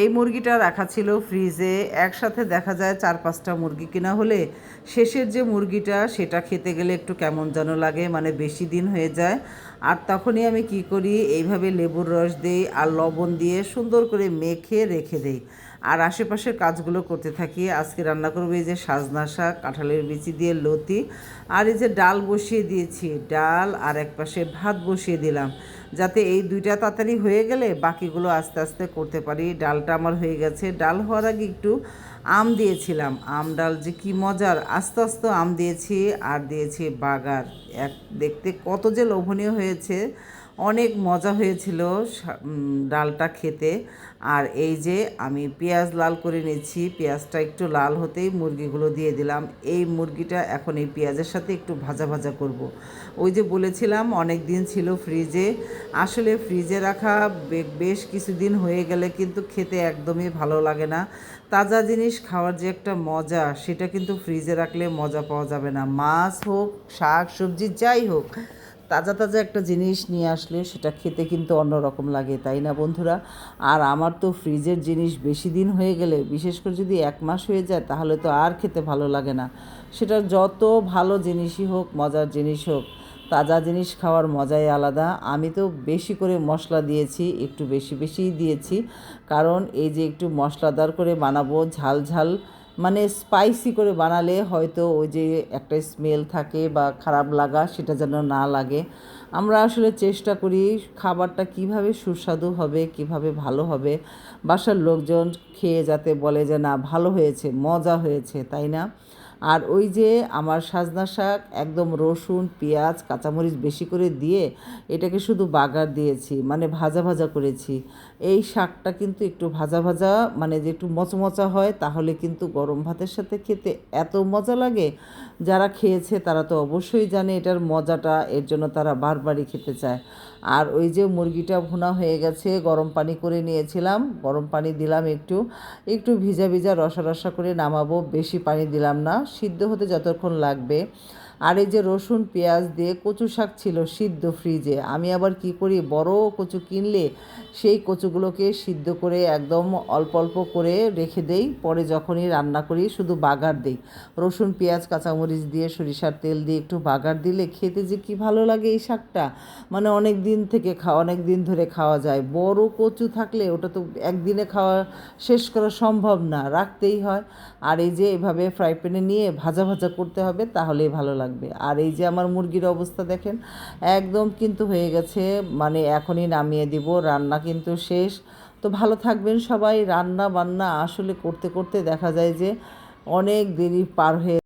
এই মুরগিটা রাখা ছিল ফ্রিজে। একসাথে দেখা যায় চার, পাঁচটা মুরগি কিনা হলে শেষের যে মুরগিটা সেটা খেতে গেলে একটু কেমন যেন লাগে মানে বেশি দিন হয়ে যায়। আর তখনই আমি কি করি, এইভাবে লেবুর রস দিই আর লবণ দিয়ে সুন্দর করে মেখে রেখে দেই। আর আশেপাশের কাজগুলো করতে থাকি। আজকে রান্না করব এই যে সাজনা শাক, কাঁঠালের বিচি দিয়ে লতি, আর এই যে ডাল বসিয়ে দিয়েছি। ডাল আর এক পাশে ভাত বসিয়ে দিলাম। যাতে এই দুইটা তাড়াতাড়ি হয়ে গেলে বাকিগুলো আস্তে আস্তে করতে পারি। ডালটা আমার হয়ে গেছে। ডাল হওয়ার আগে একটু আম দিয়েছিলাম। আম ডাল যে কি মজার! আস্তে আস্তে আম দিয়েছি আর দিয়েছি বাগার। এক দেখতে কত যে লোভনীয় হয়েছে। অনেক মজা হয়েছিল ডালটা খেতে। আর এই যে আমি পেঁয়াজ লাল করে নিয়েছি, পেঁয়াজটা একটু লাল হতেই মুরগিগুলো দিয়ে দিলাম। এই মুরগিটা এখন এই পেঁয়াজের সাথে একটু ভাজা ভাজা করব। ওই যে বলেছিলাম, অনেক দিন ছিল ফ্রিজে। আসলে ফ্রিজে রাখা বেশ কিছুদিন হয়ে গেলে কিন্তু খেতে একদমই ভালো লাগে না। তাজা জিনিস খাওয়ার যে একটা মজা, সেটা কিন্তু ফ্রিজে রাখলে মজা পাওয়া যাবে না। মাছ হোক, শাক, সবজি, যাই হোক তাজা তাজা একটা জিনিস নিয়ে আসলে সেটা খেতে কিন্তু অন্যরকম লাগে, তাই না বন্ধুরা? আর আমার তো ফ্রিজের জিনিস বেশি দিন হয়ে গেলে, বিশেষ করে যদি এক মাস হয়ে যায়, তাহলে তো আর খেতে ভালো লাগে না। সেটা যত ভালো জিনিসই হোক, মজার জিনিস হোক, তাজা জিনিস খাওয়ার মজাই আলাদা। আমি তো বেশি করে মশলা দিয়েছি, একটু বেশি বেশিই দিয়েছি। কারণ এই যে একটু মশলাদার করে বানাবো ঝাল ঝাল মানে স্পাইসি করে বানালে হয়তো ওই যে একটা স্মেল থাকে বা খারাপ লাগা সেটা যেন না লাগে। আমরা আসলে চেষ্টা করি খাবারটা কীভাবে সুস্বাদু হবে, কীভাবে ভালো হবে। বাসার লোকজন খেয়ে যাতে বলে যে, না, ভালো হয়েছে, মজা হয়েছে তাই না? আর ওই যে আমার সাজনা শাক, একদম রসুন, পেঁয়াজ, কাঁচামরিচ বেশি করে দিয়ে এটাকে শুধু বাগার দিয়েছি মানে ভাজা ভাজা করেছি। এই শাকটা কিন্তু একটু ভাজা ভাজা মানে যে একটু মচমচা হয়, তাহলে কিন্তু গরম ভাতের সাথে খেতে এত মজা লাগে। যারা খেয়েছে তারা তো অবশ্যই জানে এটার মজাটা, এর জন্য তারা বারবারই খেতে চায়। আর ওই যে মুরগিটা ভুনা হয়ে গেছে, গরম পানি করে নিয়েছিলাম, গরম পানি দিলাম একটু একটু ভিজা ভিজা রসা রসা করে নামাবো, বেশি পানি দিলাম না সিদ্ধ হতে যতক্ষণ লাগবে। আর এই যে রসুন, পেঁয়াজ দিয়ে কচু শাক ছিল সিদ্ধ ফ্রিজে, আমি আবার কি করি, বড় কচু কিনলে সেই কচুগুলোকে সিদ্ধ করে একদম অল্প অল্প করে রেখে দেই, পরে যখনই রান্না করি শুধু বাগার দেই। রসুন, পেঁয়াজ, কাঁচামরিচ দিয়ে সরিষার তেল দিয়ে একটু বাগার দিলে খেতে যে কি ভালো লাগে এই শাকটা। মানে অনেক দিন থেকে খাওয়া অনেক দিন ধরে খাওয়া যায়। বড় কচু থাকলে ওটা তো একদিনে খাওয়া শেষ করা সম্ভব না, রাখতেই হয়। আর এই যে এভাবে ফ্রাই প্যানে নিয়ে ভাজা ভাজা করতে হবে, তাহলেই ভালো লাগবে। আর এই যে আমার মুরগির অবস্থা দেখেন, একদম কিন্তু হয়ে গেছে মানে এখনই নামিয়ে দিব, রান্না কিন্তু শেষ। তো ভালো থাকবেন সবাই, রান্না বান্না আসলে করতে করতে দেখা যায় যে অনেক দেরি পার হয়ে